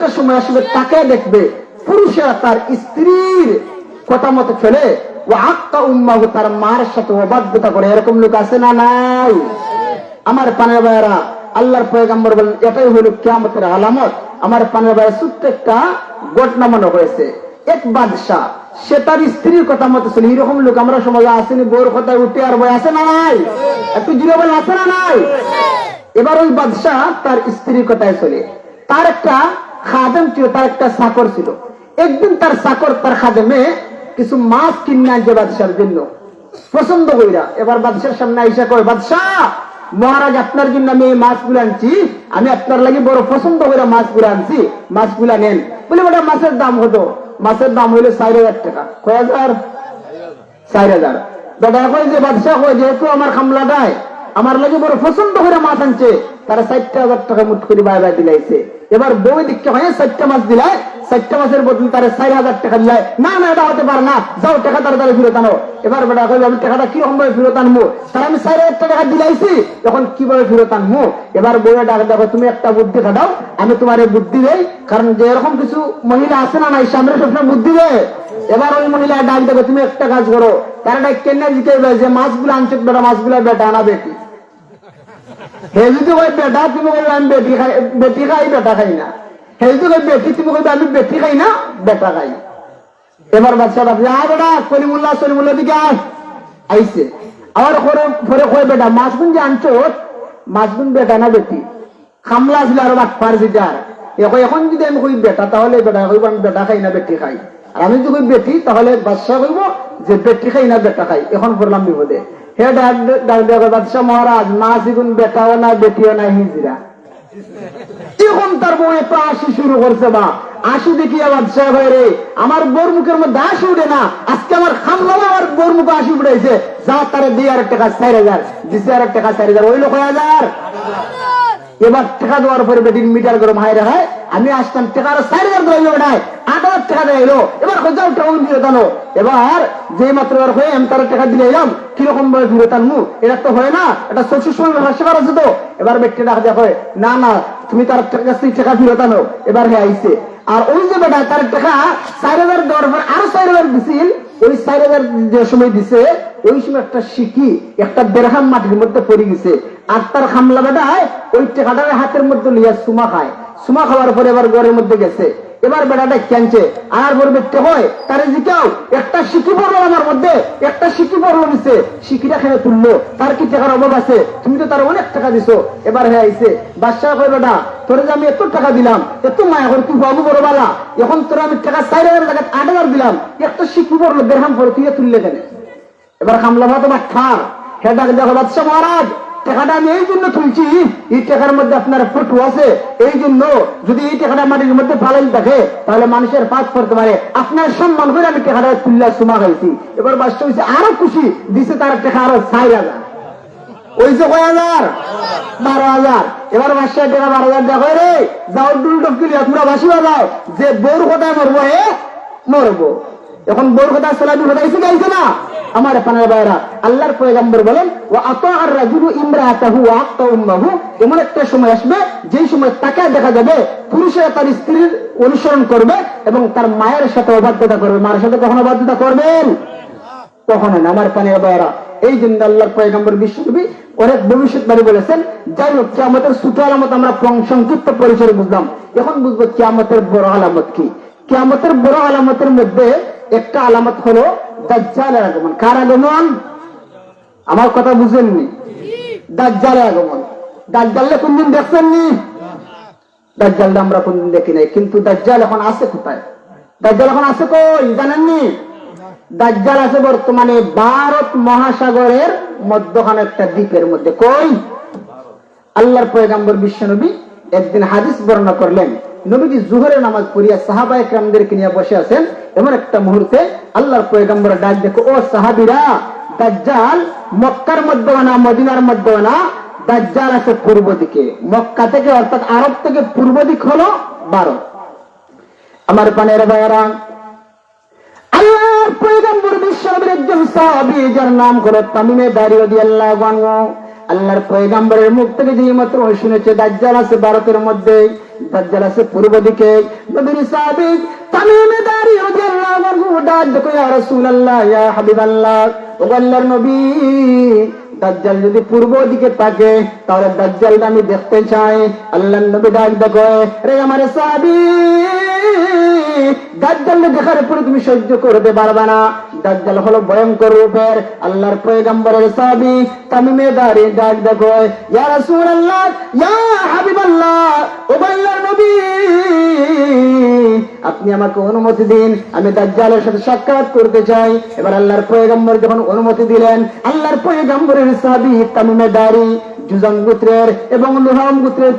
একটা সময় আসবে তাকে দেখবে পুরুষেরা তার স্ত্রীর কথা মতো চলে ও আক্কা উম্মাহু, তার মার সাথে অবাধ্যতা করে। এরকম লোক আছে না নাই? আমার পানের ভাইয়েরা, আল্লাহর পয়গাম্বর বলেন, এটাই হলো কিয়ামতের আলামত। আমার পানের ভাইয়ের ছোট্ট একটা ঘটনা মনে হয়েছে। এক বাদশাহ, সে তার স্ত্রীর কথা মতো ছিল। এরকম লোক আমরা সমাজে আসেনি বউর কথায় উঠে আর বই আছে না নাই? একটু জিরো বলে আছে না নাই? এবার ওই বাদশাহ তার স্ত্রীর কথায় চলে। তার একটা খাদেম ছিল, তার একটা চাকর ছিল। একদিন তার চাকর, তার খাদেমে কিছু মাছ কিনে আনছে বাদশার জন্য। পছন্দ কইরা, এবার বাদশার সামনে আইসা কয় বাদশাহ মহারাজ, আপনার জন্য আমি এই মাছগুলো আনছি। আমি আপনার লাগি বড় পছন্দ করে মাছগুলো আনছি। মাছগুলা নেন। বলে ওটা মাছের দাম হতো মাছের দাম হইল চার হাজার টাকা। কয় হাজার? চার হাজার। দাদা কয় যে বাদশাহ কয় যেহেতু আমার খামলা দেয় আমার লাগে বড় পছন্দ করে মাছ আনছে। তারা চারটা হাজার টাকা মুঠ করে বাই দিলাইছে। এবার বউ দিককে হয় চারটা মাছ দিলায় চারটা মাসের বদলে তারা চার হাজার টাকা দিলায় না না, এটা হতে পারে না, যাও টাকা তাড়াতাড়ি ফেরত আনো। এবার বেটা কইবে, আমি টাকাটা কীরকম ভাবে ফেরত আনব? তার আমি চার হাজার টাকা দিলাইছি, এখন কীভাবে ফেরত আনব? এবার বউয়ে ডাক, দেখো, তুমি একটা বুদ্ধি খাটাও, আমি তোমার এই বুদ্ধি দেই, কারণ যে এরকম কিছু মহিলা আছে না, নাই, সামনে সবসময় বুদ্ধি দেয়। এবার ওই মহিলা ডাক, দেখো, তুমি একটা কাজ করো, তারা ডাক কেন জিজ্ঞেস যে মাছগুলো আনছো, বেটা, মাছগুলো বেটা আনা বেটি হে যদি কই বেটা, তুমি আমি বেটি খাই বেটি খাই, বেটা খাই না। হে যদি কই বেটি, তুমি কইবে আমি বেটি খাই না, বেটা খাই। এবার বাচ্চা বেটা দিকে আইছে। আবার কয় বেটা যে আনছো বেটা না বেটি? খামলা আর বাট এখন যদি আমি কই বেটা, তাহলে বেটা কইব, আমি বেটা খাই না, বেটি খাই। আর আমি যদি কই বেটি, তাহলে বাদশাহ কইব যে বেটি খাই না, বেটা খাই। এখন পড়লাম বিপদে। হে ডাক ডাক মহারাজ, মা সিগুন বেটাও না বেটিও না, হিজিরা। এখন তার বউ একটু আসি শুরু করছে, বা। আসি দেখি ভাই রে, আমার বোর মুখের মধ্যে আসি উঠে না। আজকে আমার খামলা আমার বোর মুখে আসি উঠেছে যা তারা দিয়ে আর টাকা চার হাজার দিছে আর টাকা চার হাজার ওই লোক হাজার এবার টাকা দেওয়ার পরে বেটির মিটার গরম হাই রাখায় আমি আসতাম টাকা আরও চার হাজার দেওয়া বেটায় আট হাজার টাকা দেয় এলো এবার যাও, টাকা ফিরত আনো এবার যে মাত্র এবার হয়ে আমি তার টাকা দিলে এলাম কীরকম ভাবে ফিরত আনমু এটা তো হয় না, এটা চক্ষু সময় হাস্য করা আছে তো। এবার ব্যক্তি দেখা হয়, না না, তুমি তার কাছ টাকা ফিরত আনো এবার হে আইছে। আর ওই যে বেটা, তার টাকা চার হাজার দেওয়ার পর আরও চার হাজার দিছিল, ওই চার হাজার যে সময় দিছে ওই সময় একটা শিকি একটা দেড়হাম মাটির মধ্যে পড়ে গেছে। আর তার খামলা বেটায় ওই টাকাটা হাতের মধ্যে লিয়া সুমা খায়। সুমা খাওয়ার পরে এবার ঘরের মধ্যে গেছে। এবার বেটাটা ক্যানছে আর পরে দেখতে হয় তারে জিকাও, একটা শিকি পড়ল আমার মধ্যে, একটা শিকি পড়ল নিছে শিকিটা খেয়ে তুললো? তার কি টাকার অভাব আছে? তুমি তো তার অনেক টাকা দিছো। এবার হয়ে আইছে, বাদশাহ কয়, বেটা, তোরে যে আমি এত টাকা দিলাম, এত মায়া করে তুই বাবু বড় বালা এখন তোরা আমি টাকা চার হাজার টাকা আট হাজার দিলাম, একটা শিকি পড়ল, দেড়হাম পরে তুই তুললে কেন? এবার খামলা ভাত আমার ঠার হে ডাক দেখো বাদশাহ মহারাজ। আমি এই জন্য তুলছি, এই মধ্যে আপনার ফটো আছে। এই জন্য যদি এই মাটির মধ্যে ফালাই থাকে, তাহলে মানুষের করতে পারে। আপনার সম্মান করে আমি তুললা সুমা খাইছি। এবার হয়েছে আরও খুশি, দিছে তার আরও হাজার। ওই যে কয় হাজার? বারো হাজার। এবার বারো হাজার দেখো রে। যাও ডুল তোমরা বাসি বাজাও। যে বউর কথায় মরবো হে, মরবো। এখন বউর কথা এসে গাইছে না? আমার পানের বাইরা আল্লাহর পয়গাম্বর বলেন ও আত আর রাজুলু ইমরাতাহু আক্তা উম্মাহু। এমন একটা সময় আসবে, যেই সময় তাকে দেখা যাবে পুরুষেরা তার স্ত্রীর অনুসরণ করবে এবং তার মায়ের সাথে অবাধ্যতা করবে। মায়ের সাথে কখনো অবাধ্যতা করবেন? কখনো আমার পানের বাইরা এই জন্য আল্লাহর পয়গাম্বর বিশ্বকবি অনেক ভবিষ্যৎবাণী বলেছেন যাই হোক, কিয়ামতের ছোট আলামত আমরা সংক্ষিপ্ত পরিসরে বুঝলাম। এখন বুঝব কিয়ামতের বড় আলামত কি? কিয়ামতের বড় আলামতের মধ্যে একটা আলামত হলো দাজ্জালের আগমন। কার আগমন? আমার কথা বুঝেননি। দাজ্জালের আগমন। দাজ্জালে কোনদিন দেখছেননি? দাজ্জালটা আমরা কোনদিন দেখি নাই। কিন্তু দাজ্জাল এখন আছে কোথায়? দাজ্জাল এখন আছে কই? জানেননি? দাজ্জাল আছে বর্তমানে ভারত মহাসাগরের মধ্যখানে একটা দ্বীপের মধ্যে। কই? আল্লাহর পয়গাম্বর বিশ্বনবী একদিন হাদিস বর্ণনা করলেন। নবীজি জুহরের নামাজ পড়িয়া সাহাবা একরামদেরকে নিয়ে বসে আছেন। এমন একটা মুহূর্তে আল্লাহর পয়গাম্বর ডাক দেখো, ও সাহাবিরা, দাজ্জাল মক্কার মধ্যে না, মদিনার মধ্যে না? দাজ্জাল আছে পূর্ব দিকে। মক্কা থেকে অর্থাৎ আরব থেকে পূর্ব দিক হলো ভারত আমার পানের ভাইয়ারা, আল্লাহর পয়গম্বর বিশ্বনবীর একজন যার নাম তামিমে আল্লাহর পয়গম্বরের মুখ থেকে মাত্র শুনেছে, দাজ্জাল আছে ভারতের মধ্যে, দাজ্জাল আছে পূর্ব দিকে। নবীর সাহাবী তামিমে দাজ্জাল যদি পূর্ব দিকে থাকে, তাহলে দাজ্জালটা আমি দেখতে চাই। আল্লাহর নবী ডাক দেখো, রে আমার সাহাবী দাজ্জাল দেখার পরে তুমি সহ্য করতে পারবা না। দাজ্জাল হলো ভয়ঙ্কর রূপের আল্লাহর পয়গম্বরের সাহাবী তামিমে দাঁড়ি ডাক দেখো, ইয়া রাসূলুল্লাহ, ইয়া হাবিবাল্লাহ, ও আল্লাহর নবী, আপনি আমাকে অনুমতি দিন, আমি দাজ্জালের সাথে সাক্ষাৎ করতে চাই। এবার আল্লাহর পয়গম্বর যখন অনুমতি দিলেন, আল্লাহর পয়গম্বরের সাহাবী তামিমে দাঁড়ি জুজান গোত্রের এবং লুহাম গোত্রের